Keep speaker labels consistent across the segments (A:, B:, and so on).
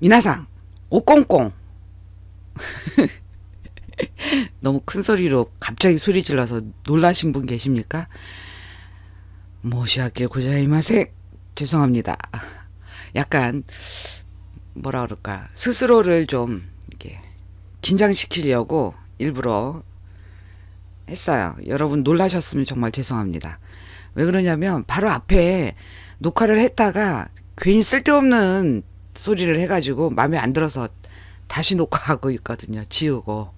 A: 미나상 오꽁꽁 너무 큰 소리로 갑자기 소리 질러서 놀라신 분 계십니까? 모시아게 고자이마세 죄송합니다. 약간 뭐라 그럴까 스스로를 좀 이렇게 긴장시키려고 일부러 했어요. 여러분 놀라셨으면 정말 죄송합니다. 왜 그러냐면 바로 앞에 녹화를 했다가 괜히 쓸데없는 소리를 해가지고 마음에 안 들어서 다시 녹화하고 있거든요. 지우고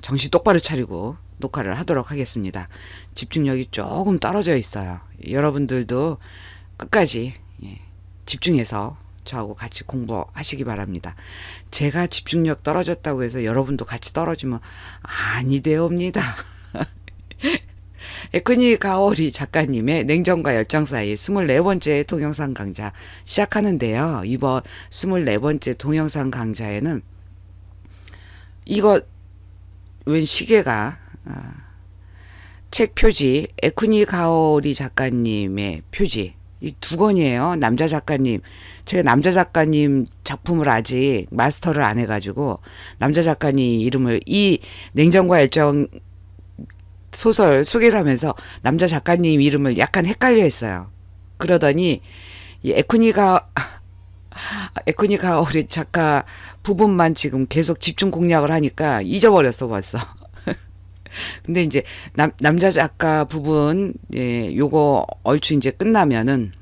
A: 정신 똑바로 차리고 녹화를 하도록 하겠습니다. 집중력이 조금 떨어져 있어요. 여러분들도 끝까지 예, 집중해서 저하고 같이 공부하시기 바랍니다. 제가 집중력 떨어졌다고 해서 여러분도 같이 떨어지면 아니 되옵니다. 에크니 가오리 작가님의 냉정과 열정 사이 24번째 동영상 강좌 시작하는데요. 이번 24번째 동영상 강좌에는 이거 웬 시계가 아, 책 표지 에쿠니 가오리 작가님의 표지 이 두 권이에요. 남자 작가님. 제가 남자 작가님 작품을 아직 마스터를 안 해가지고 남자 작가님 이름을 이 냉정과 열정 소설 소개를 하면서 남자 작가님 이름을 약간 헷갈려 했어요. 그러더니 이 에쿠니가 에쿠니가 우리 작가 부분만 지금 계속 집중 공략을 하니까 잊어버렸어 벌써. 근데 이제 남, 남자 작가 부분 예, 요거 얼추 이제 끝나면은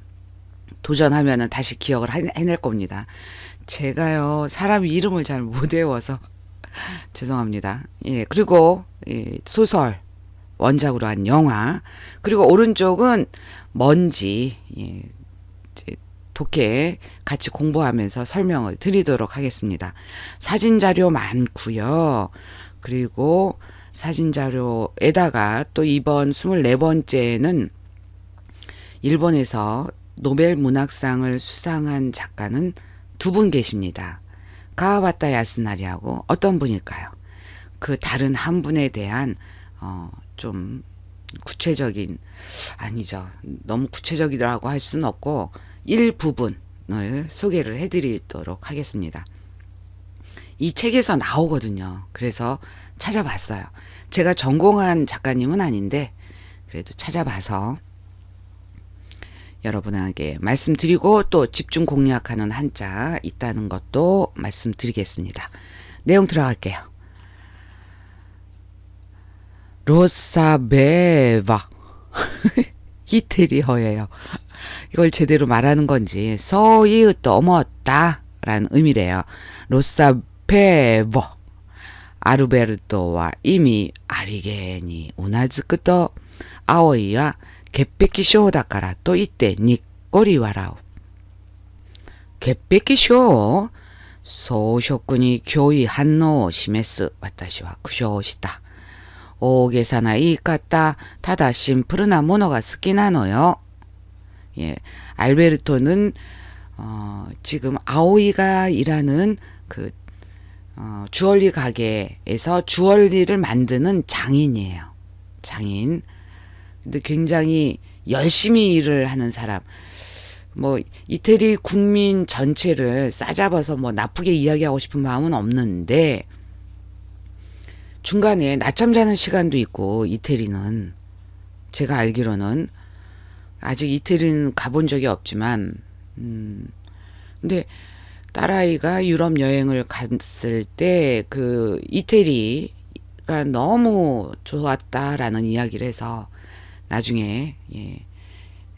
A: 도전하면은 다시 기억을 해- 해낼 겁니다. 제가요 사람 이름을 잘 못 외워서 죄송합니다. 예 그리고 예, 소설 원작으로 한 영화 그리고 오른쪽은 먼지 예, 독해 같이 공부하면서 설명을 드리도록 하겠습니다. 사진 자료 많고요. 그리고 사진 자료에다가 또 이번 24번째는 일본에서 노벨 문학상을 수상한 작가는 두 분 계십니다. 가와바타 야스나리하고 어떤 분일까요? 그 다른 한 분에 대한 어, 좀 구체적인 아니죠. 너무 구체적이라고 할 수는 없고 일부분을 소개를 해드리도록 하겠습니다. 이 책에서 나오거든요. 그래서 찾아봤어요. 제가 전공한 작가님은 아닌데 그래도 찾아봐서 여러분에게 말씀드리고 또 집중 공략하는 한자 있다는 것도 말씀드리겠습니다. 내용 들어갈게요. 로사베바 히트리허예요. 이걸 제대로 말하는 건지 서이 넘었다 라는 의미래요. 로사베버 아르베르토와 이미 아리게니 우나즈크토 아오이와 갯백기쇼다카라 또 이때 니꼬리 와라오 갯백기쇼 소쇼군이 교의 한노 시메스 와타시와 구쇼오시다 大げさな言い方、ただシンプルなものが好きなのよ。 예, 알베르토는 어, 지금 아오이가 일하는 그 어, 주얼리 가게에서 주얼리를 만드는 장인이에요. 장인. 근데 굉장히 열심히 일을 하는 사람. 뭐 이태리 국민 전체를 싸잡아서 뭐 나쁘게 이야기하고 싶은 마음은 없는데 중간에 낮잠 자는 시간도 있고 이태리는 제가 알기로는 아직 이태리는 가본 적이 없지만 음 근데 딸아이가 유럽 여행을 갔을 때 그 이태리가 너무 좋았다라는 이야기를 해서 나중에 예,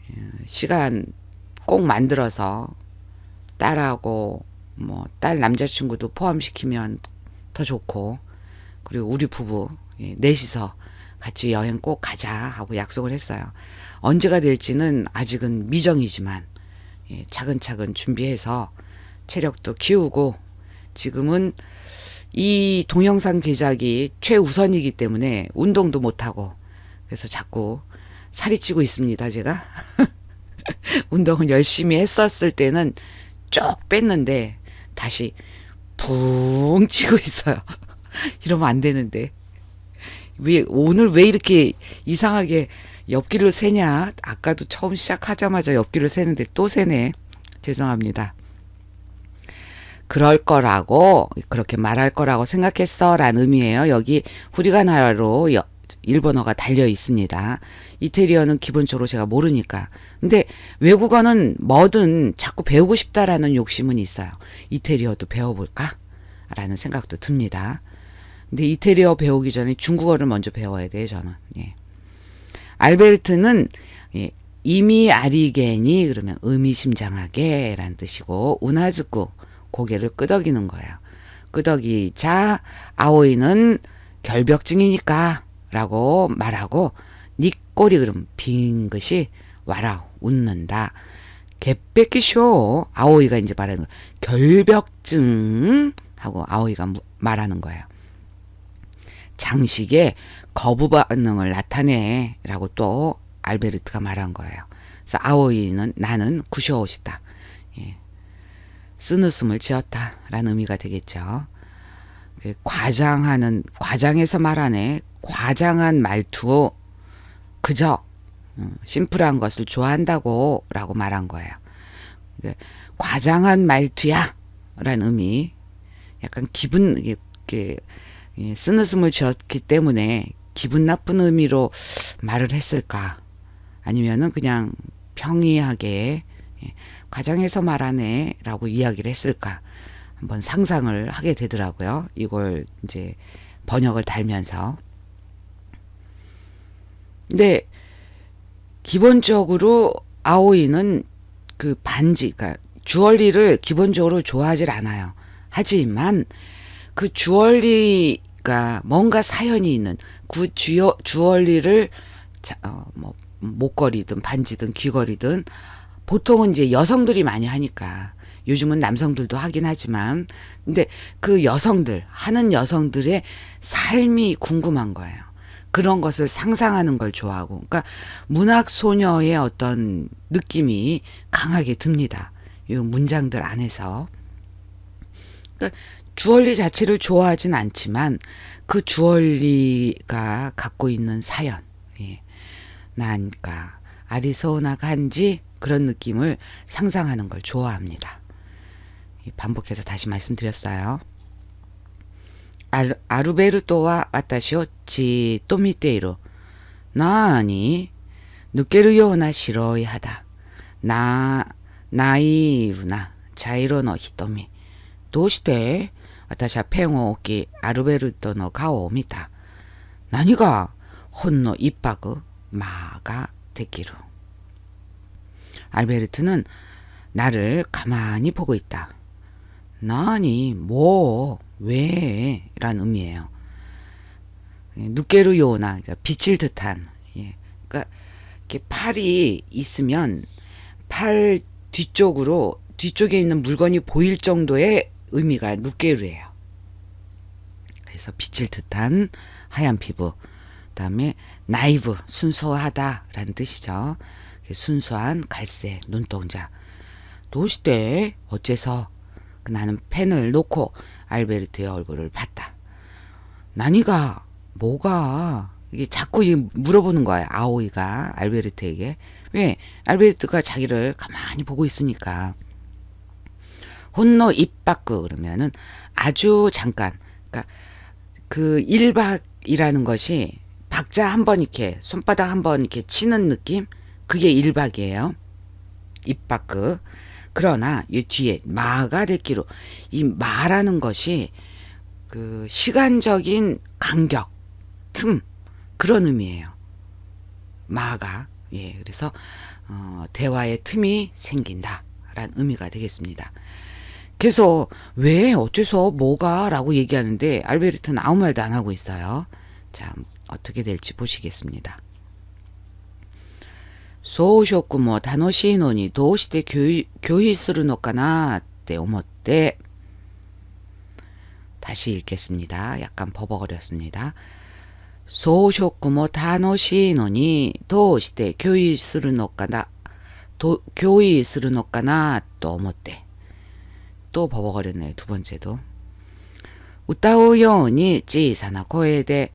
A: 어, 시간 꼭 만들어서 딸하고 뭐 딸 남자친구도 포함시키면 더 좋고 그리고 우리 부부 예, 넷이서 같이 여행 꼭 가자 하고 약속을 했어요. 언제가 될지는 아직은 미정이지만 예, 차근차근 준비해서 체력도 키우고 지금은 이 동영상 제작이 최우선이기 때문에 운동도 못하고 그래서 자꾸 살이 찌고 있습니다, 제가. 운동을 열심히 했었을 때는 쭉 뺐는데 다시 붕 찌고 있어요. 이러면 안 되는데. 왜, 오늘 왜 이렇게 이상하게 옆길로 새냐? 아까도 처음 시작하자마자 옆길로 새는데 또 새네. 죄송합니다. 그럴 거라고 그렇게 말할 거라고 생각했어라는 의미예요. 여기 후리가나로 여- 일본어가 달려 있습니다. 이태리어는 기본적으로 제가 모르니까. 근데 외국어는 뭐든 자꾸 배우고 싶다라는 욕심은 있어요. 이태리어도 배워볼까? 라는 생각도 듭니다. 근데 이태리어 배우기 전에 중국어를 먼저 배워야 돼요, 저는. 예. 알베르트는 예, 이미 아리게니 그러면 의미심장하게 라는 뜻이고 우나즈쿠 고개를 끄덕이는 거예요. 끄덕이자 아오이는 결벽증이니까 라고 말하고 니 꼬리 그럼 빙긋이 와라 웃는다. 개뺏기쇼 아오이가 이제 말하는 거 결벽증 하고 아오이가 무- 말하는 거예요. 장식에 거부 반응을 나타내라고 또 알베르트가 말한 거예요. 그래서 아오이는 나는 구쇼옷이다. 예. 쓴웃음을 지었다라는 의미가 되겠죠. 그 과장하는 과장해서 말하네. 과장한 말투 그저 음, 심플한 것을 좋아한다고 라고 말한 거예요. 그 과장한 말투야 라는 의미. 약간 기분 이렇게 예, 쓴웃음을 지었기 때문에 기분 나쁜 의미로 말을 했을까? 아니면은 그냥 평이하게 예, 과장해서 말하네 라고 이야기를 했을까? 한번 상상을 하게 되더라고요. 이걸 이제 번역을 달면서. 근데 기본적으로 아오이는 그 반지, 그러니까 주얼리를 기본적으로 좋아하질 않아요. 하지만 그 주얼리 가 뭔가 사연이 있는 그 주어, 주얼리를 자, 어, 뭐 목걸이든 반지든 귀걸이든 보통은 이제 여성들이 많이 하니까 요즘은 남성들도 하긴 하지만 근데 그 여성들 하는 여성들의 삶이 궁금한 거예요. 그런 것을 상상하는 걸 좋아하고 그러니까 문학 소녀의 어떤 느낌이 강하게 듭니다. 이 문장들 안에서 그러니까 주얼리 자체를 좋아하진 않지만 그 주얼리가 갖고 있는 사연, 예. 나니까 그러니까 아리서나간지 그런 느낌을 상상하는 걸 좋아합니다. 반복해서 다시 말씀드렸어요. 아르, 아르베르토와 와타시오 지 또미테이로 나니 느끼르요나 싫어이 하다 나 나이루나 자이로노 히토미 도시대 私はペンを置き、アルベルトの顔を見た。何がほんの一泊間ができる。 알베르트는 나를 가만히 보고 있다. 나니 뭐 왜? 란 의미예요. 누게르요나 그러니까 비칠 듯한 예. 그러니까 이렇게 팔이 있으면 팔 뒤쪽으로 뒤쪽에 있는 물건이 보일 정도의 의미가 누게르예요. 그래서 비칠 듯한 하얀 피부. 그다음에 나이브 순수하다라는 뜻이죠. 순수한 갈색 눈동자. 도시대 어째서 그 나는 펜을 놓고 알베르트의 얼굴을 봤다. 나니가 뭐가 이게 자꾸 이 물어보는 거야 아오이가 알베르트에게 왜 알베르트가 자기를 가만히 보고 있으니까 혼노 입바꾸 그러면은 아주 잠깐 그러니까 그 1박이라는 것이 박자 한 번 이렇게 손바닥 한 번 이렇게 치는 느낌 그게 1박이에요. 입바크. 그러나 이 뒤에 마가 됐기로 이 마라는 것이 그 시간적인 간격, 틈 그런 의미예요. 마가 예 그래서 어, 대화의 틈이 생긴다라는 의미가 되겠습니다. 그래서 왜 어째서 뭐가라고 얘기하는데 알베르트는 아무 말도 안 하고 있어요. 자 어떻게 될지 보시겠습니다. 装飾も楽しいのにどうして拒否拒否するのかなって思って 다시 읽겠습니다. 약간 버벅거렸습니다. 装飾も楽しいのにどうして拒否するのかなと拒否するのかなと思って 또 버벅거렸네요. 두 번째도. 우타오요니 지사나 코에대